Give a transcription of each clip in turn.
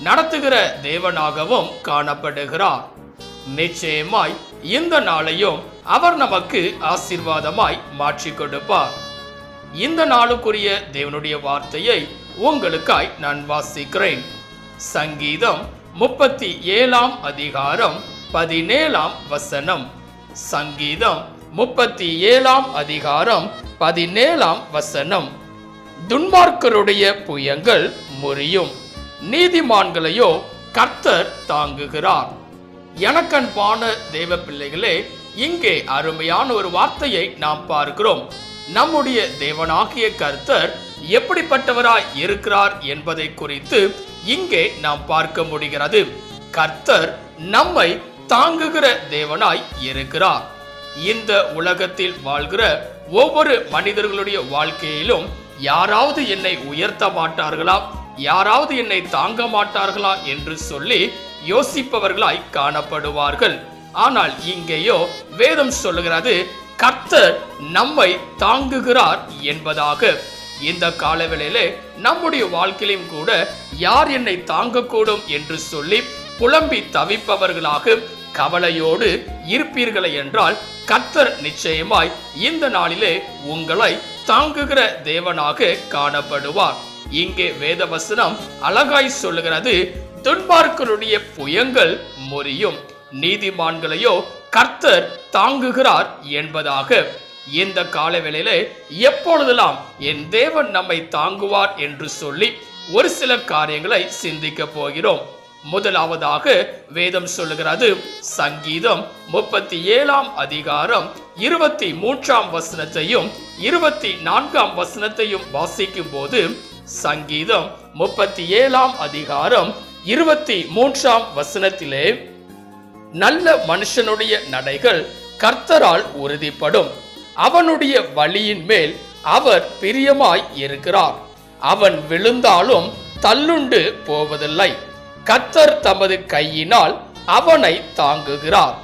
நடத்துகிற தேவனாகவும் காணப்படுகிறார். நிச்சயமாய் இந்த நாளையும் அவர் நமக்கு ஆசீர்வாதமாய் மாற்றி கொடுப்பார். இந்த நாளுக்குரிய தேவனுடைய வார்த்தையை உங்களுக்காய் நான் வாசிக்கிறேன். சங்கீதம் முப்பத்தி ஏழாம் அதிகாரம் பதினேழாம் வசனம். சங்கீதம் முப்பத்தி ஏழாம் அதிகாரம் பதினேழாம் வசனம். துன்மார்க்கருடைய புயங்கள் முறியும். நீதிமான்களையோ கர்த்தர் தாங்குகிறார். எனக்கன்பான தேவ பிள்ளைகளே இங்கே அருமையான ஒரு வார்த்தையை நாம் பார்க்கிறோம். நம்முடைய தேவனாகிய கர்த்தர் எப்படிப்பட்டவராய் இருக்கிறார் என்பதை குறித்து இங்கே நாம் பார்க்க முடிகிறது. கர்த்தர் நம்மை தாங்குகிற தேவனாய் இருக்கிறார். இந்த உலகத்தில் வாழ்கிற ஒவ்வொரு மனிதர்களுடைய வாழ்க்கையிலும் யாராவது என்னை உயர்த்த மாட்டார்களா? யாராவது என்னை தாங்க மாட்டார்களா என்று சொல்லி யோசிப்பவர்களாய் காணப்படுவார்கள். ஆனால் இங்கேயோ வேதம் சொல்லுகிறது கர்த்தர் நம்மை தாங்குகிறார் என்பதாக. இந்த காலவேளையிலே நம்முடைய வாழ்க்கையிலும் கூட யார் என்னை தாங்கக்கூடும் என்று சொல்லி புலம்பி தவிப்பவர்களாக கவலையோடு இருப்பீர்களே என்றால் கர்த்தர் நிச்சயமாய் இந்த நாளிலே உங்களை தாங்குகிற தேவனாக காணப்படுவார். இங்கே வேதவசனம் அழகாய் சொல்லுகிறது துன்பார்க்கருடைய புயங்கள் முறியும். நீதிமான்களையோ கர்த்தர் தாங்குகிறார் என்பதாக. இந்த காலவேளையிலே எப்பொழுதெல்லாம் என் தேவன் நம்மை தாங்குவார் என்று சொல்லி ஒரு சில காரியங்களை சிந்திக்க போகிறோம். முதலாவதாக வேதம் சொல்லுகிறது சங்கீதம் முப்பத்தி ஏழாம் அதிகாரம் இருபத்தி மூன்றாம் வசனத்தையும் இருபத்தி நான்காம் வசனத்தையும் வாசிக்கும் போது சங்கீதம் முப்பத்தி ஏழாம் அதிகாரம் இருபத்தி மூன்றாம் வசனத்திலே நல்ல மனுஷனுடைய நடைகள் கர்த்தரால் உறுதிப்படும். அவனுடைய வழியின் மேல் அவர் பிரியமாய் இருக்கிறார். அவன் விழுந்தாலும் தள்ளுண்டு போவதில்லை. கர்த்தர் தமது கையினால் அவனை தாங்குகிறார்.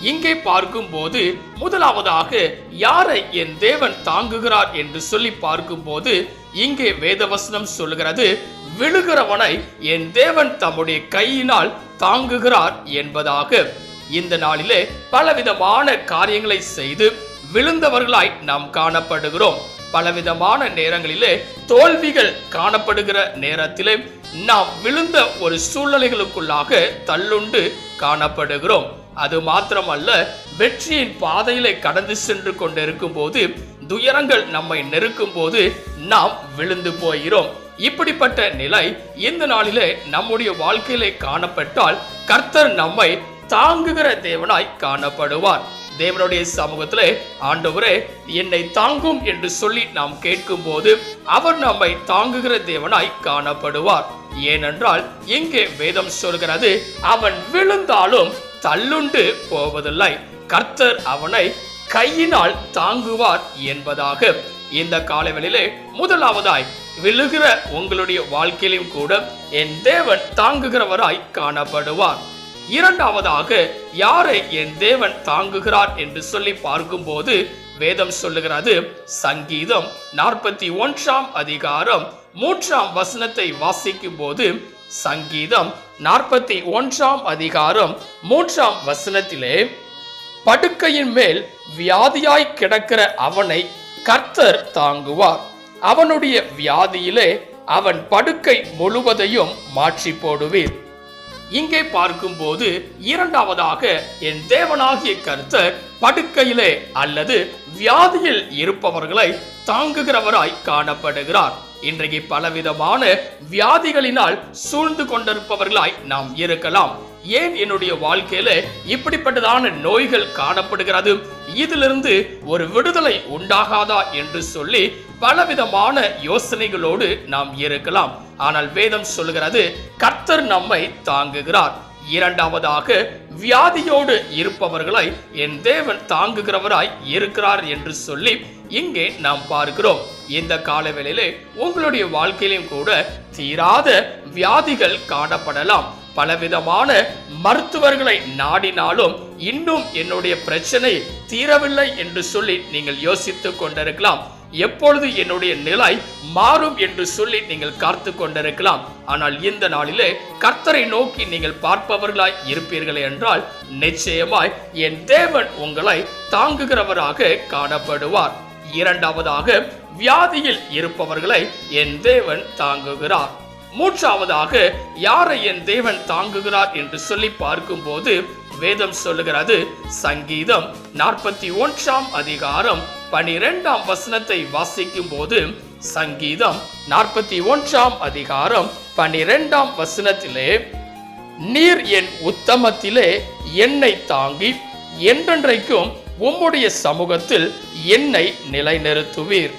இங்கே பார்க்கும்போது முதலாவதாக யாரை என் தேவன் தாங்குகிறார் என்று சொல்லி பார்க்கும்போது இங்கே வேதவசனம் சொல்கிறது விழுகிறவனை என் தேவன் தம்முடைய கையினால் தாங்குகிறார் என்பதாக. இந்த நாளிலே பலவிதமான காரியங்களை செய்து விழுந்தவர்களாய் நாம் காணப்படுகிறோம். பலவிதமான நேரங்களிலே தோல்விகள் காணப்படுகிற நேரத்திலே நாம் விழுந்த ஒரு சூழ்நிலைகளுக்குள்ளாக தள்ளுண்டு காணப்படுகிறோம். அது மாத்திரமல்ல வெற்றியின் பாதையிலே கடந்து சென்று கொண்டிருக்கும் போது துயரங்கள் நம்மை நெருக்கும் போது நாம் விழுந்து போகிறோம். இப்படிப்பட்ட நிலை இந்த நாளிலே நம்முடைய வாழ்க்கையிலே காணப்பட்டால் கர்த்தர் நம்மை தாங்குகிற தேவனாய் காணப்படுவார். தேவனுடைய சமூகத்திலே ஆண்டவரே என்னை தாங்கும் என்று சொல்லி நாம் கேட்கும் போது அவர் நம்மை தாங்குகிற தேவனாய் காணப்படுவார். ஏனென்றால் இங்கே வேதம் சொல்கிறது அவன் விழுந்தாலும் தள்ளுண்டு போவதில்லை. கர்த்தர் அவனை கையினால் தாங்குவார் என்பதாக இந்த காலவெளியிலே முதலாவதாய் விழுகிற உங்களுடைய வாழ்க்கையிலும் கூட என் தேவன் தாங்குகிறவராய் காணப்படுவார். இரண்டாவதாக யாரை என் தேவன் தாங்குகிறார் என்று சொல்லி பார்க்கும்போது வேதம் சொல்லுகிறது சங்கீதம் நாற்பத்தி ஒன்றாம் அதிகாரம் மூன்றாம் வசனத்தை வாசிக்கும் போது சங்கீதம் நாற்பத்தி ஒன்றாம் அதிகாரம் மூன்றாம் வசனத்திலே படுக்கையின் மேல் வியாதியாய் கிடக்கிற அவனை கர்த்தர் தாங்குவார். அவனுடைய வியாதியிலே அவன் படுக்கை முழுவதையும் மாற்றி போடுவீர். இங்கே பார்க்கும்போது இரண்டாவதாக என் தேவனாகிய கர்த்தர் படுக்கையிலே அல்லது வியாதியில் இருப்பவர்களை தாங்குகிறவராய் காணப்படுகிறார். இன்றைக்கு பலவிதமான வியாதிகளினால் சூழ்ந்து கொண்டிருப்பவர்களாய் நாம் இருக்கலாம். ஏன் என்னுடைய வாழ்க்கையில இப்படிப்பட்டதான நோய்கள் காணப்படுகிறது? இதிலிருந்து ஒரு விடுதலை உண்டாகாதா என்று சொல்லி பலவிதமான யோசனைகளோடு நாம் இருக்கலாம். ஆனால் வேதம் சொல்லுகிறது கர்த்தர் நம்மை தாங்குகிறார். இரண்டாவதாக வியாதியோடு இருப்பவர்களை என் தேவன் தாங்குகிறவராய் இருக்கிறார் என்று சொல்லி இங்கே நாம் பார்க்கிறோம். இந்த காலவேளையிலே உங்களுடைய வாழ்க்கையிலும் கூட தீராத வியாதிகள் காணப்படலாம். பலவிதமான மருத்துவர்களை நாடினாலும் இன்னும் என்னுடைய பிரச்சனை தீரவில்லை என்று சொல்லி நீங்கள் யோசித்துக் கொண்டிருக்கலாம். எப்பொழுது என்னுடைய நிலை மாறும் என்று சொல்லி நீங்கள் காத்து கொண்டிருக்கலாம். ஆனால் இந்த நாளிலே கர்த்தரை நோக்கி நீங்கள் பார்ப்பவர்களாய் இருப்பீர்கள் என்றால் நிச்சயமாய் என் தேவன் உங்களை தாங்குகிறவராக காணப்படுவார். இரண்டாவதாக வியாதியில் இருப்பவர்களை என் தேவன் தாங்குகிறார். மூன்றாவதாக யாரை என் தேவன் தாங்குகிறார் என்று சொல்லி பார்க்கும்போது வேதம் சொல்லுகிறது சங்கீதம் நாற்பத்தி ஒன்றாம் அதிகாரம் பனிரெண்டாம் வசனத்தை வாசிக்கும் போது சங்கீதம் நாற்பத்தி ஒன்றாம் அதிகாரம் பனிரெண்டாம் வசனத்திலே நீர் என் உத்தமத்திலே என்னை தாங்கி என்றென்றைக்கும் உம்முடைய சமூகத்தில் என்னை நிலைநிறுத்துவீர்.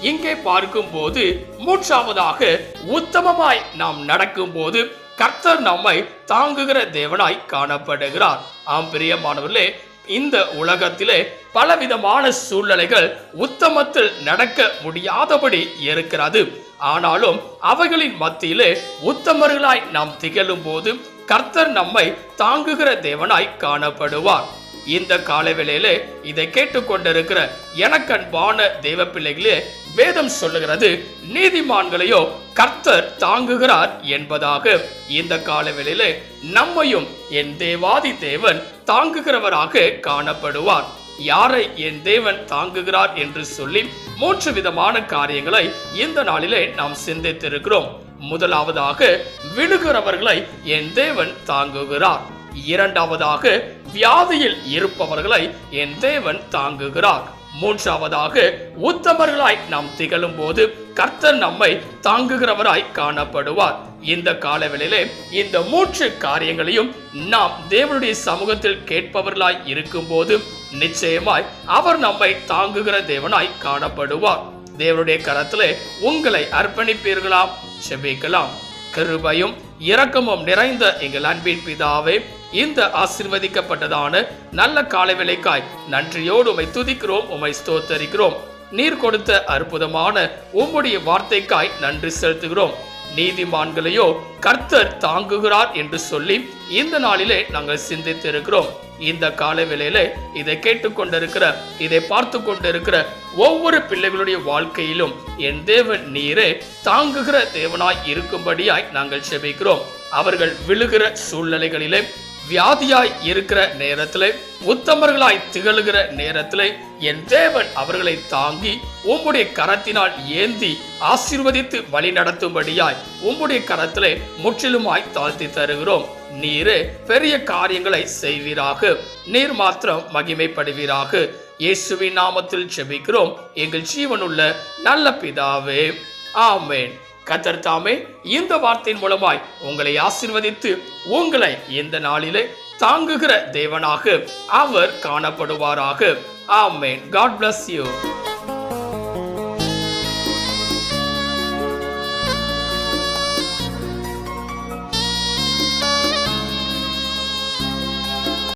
இங்கே பார்க்கும்போது மூன்றாவதாக உத்தமமாய் நாம் நடக்கும்போது கர்த்தர் நம்மை தாங்குகிற தேவனாய் காணப்படுகிறார். ஆம் பிரியமானவர்களே இந்த உலகத்திலே பலவிதமான சூழ்நிலைகள் உத்தமத்தில் நடக்க முடியாதபடி இருக்கிறது. ஆனாலும் அவைகளின் மத்தியிலே உத்தமர்களாய் நாம் திகழும் போது கர்த்தர் நம்மை தாங்குகிற தேவனாய் காணப்படுவார். இந்த காலவேளையிலே இதை கேட்டுக்கொண்டிருக்கிற எனக்கன்பான தேவ பிள்ளைகளே வேதம் சொல்லுகிறது நீதிமான்களையோ கர்த்தர் தாங்குகிறார் என்பதாக இந்த காலவேளையிலே நம்மையும் என் தேவாதி தேவன் தாங்குகிறவராக காணப்படுவார். யாரை என் தேவன் தாங்குகிறார் என்று சொல்லி மூன்று விதமான காரியங்களை இந்த நாளிலே நாம் சிந்தித்திருக்கிறோம். முதலாவதாக விழுகிறவர்களை என் தேவன் தாங்குகிறார். இரண்டாவதாக வியாதியில் இருப்பவர்களை என் தேவன் தாங்குகிறார். மூன்றாவதாக உத்தமர்களாய் நாம் திகழும் போது கர்த்தர் நம்மை தாங்குகிறவராய் காணப்படுவார். இந்த காலவெளியிலே இந்த மூன்று காரியங்களையும் நாம் தேவனுடைய சமூகத்தில் கேட்பவர்களாய் இருக்கும்போது நிச்சயமாய் அவர் நம்மை தாங்குகிற தேவனாய் காணப்படுவார். தேவனுடைய கரத்திலே உங்களை அர்ப்பணிப்பீர்களாம் செபிக்கலாம். கிருபையும் இரக்கமும் நிறைந்த எங்கள் அன்பின் பிதாவே இந்த ஆசிர்வதிக்கப்பட்டதான நல்ல காலை வேலைக்காய். நன்றியோடு உமை துதிக்கிறோம் உமை ஸ்தோத்தரிக்கிறோம். நீர் கொடுத்த அற்புதமான உம்முடைய வார்த்தைக்காய் நன்றி செலுத்துகிறோம். நீதிமான்களையோ கர்த்தர் தாங்குகிறார் என்று சொல்லி இந்த நாளிலே நாங்கள் சிந்தித்திருக்கிறோம். இந்த கால வேளையில இதை கேட்டுக்கொண்டிருக்கிற இதை பார்த்து கொண்டிருக்கிற ஒவ்வொரு பிள்ளைகளுடைய வாழ்க்கையிலும் என் தேவன் நீரே தாங்குகிற தேவனாய் இருக்கும்படியாய் நாங்கள் செபிக்கிறோம். அவர்கள் விழுகிற சூழ்நிலைகளிலே வியாதியாய் இருக்கிற நேரத்திலே உத்தமர்களாய் திகழுகிற நேரத்திலே என் தேவன் அவர்களை தாங்கி உம்முடைய கரத்தினால் ஏந்தி ஆசிர்வதித்து வழி நடத்தும்படியாய் உம்முடைய கரத்திலே முற்றிலுமாய் தாழ்த்தி தருகிறோம். நீரே பெரிய காரியங்களை செய்வீராக. நீர் மாத்திரம் மகிமைப்படுவீராக. இயேசுவின் நாமத்தில் செபிக்கிறோம் எங்கள் ஜீவனுள்ள நல்ல பிதாவே. ஆமேன். கத்தர் தாமே இந்த வார்த்தையின் மூலமாய் உங்களை ஆசிர்வதித்து உங்களை இந்த நாளிலே தாங்குகிற தேவனாக அவர் காணப்படுவாராக. ஆமேன். God bless you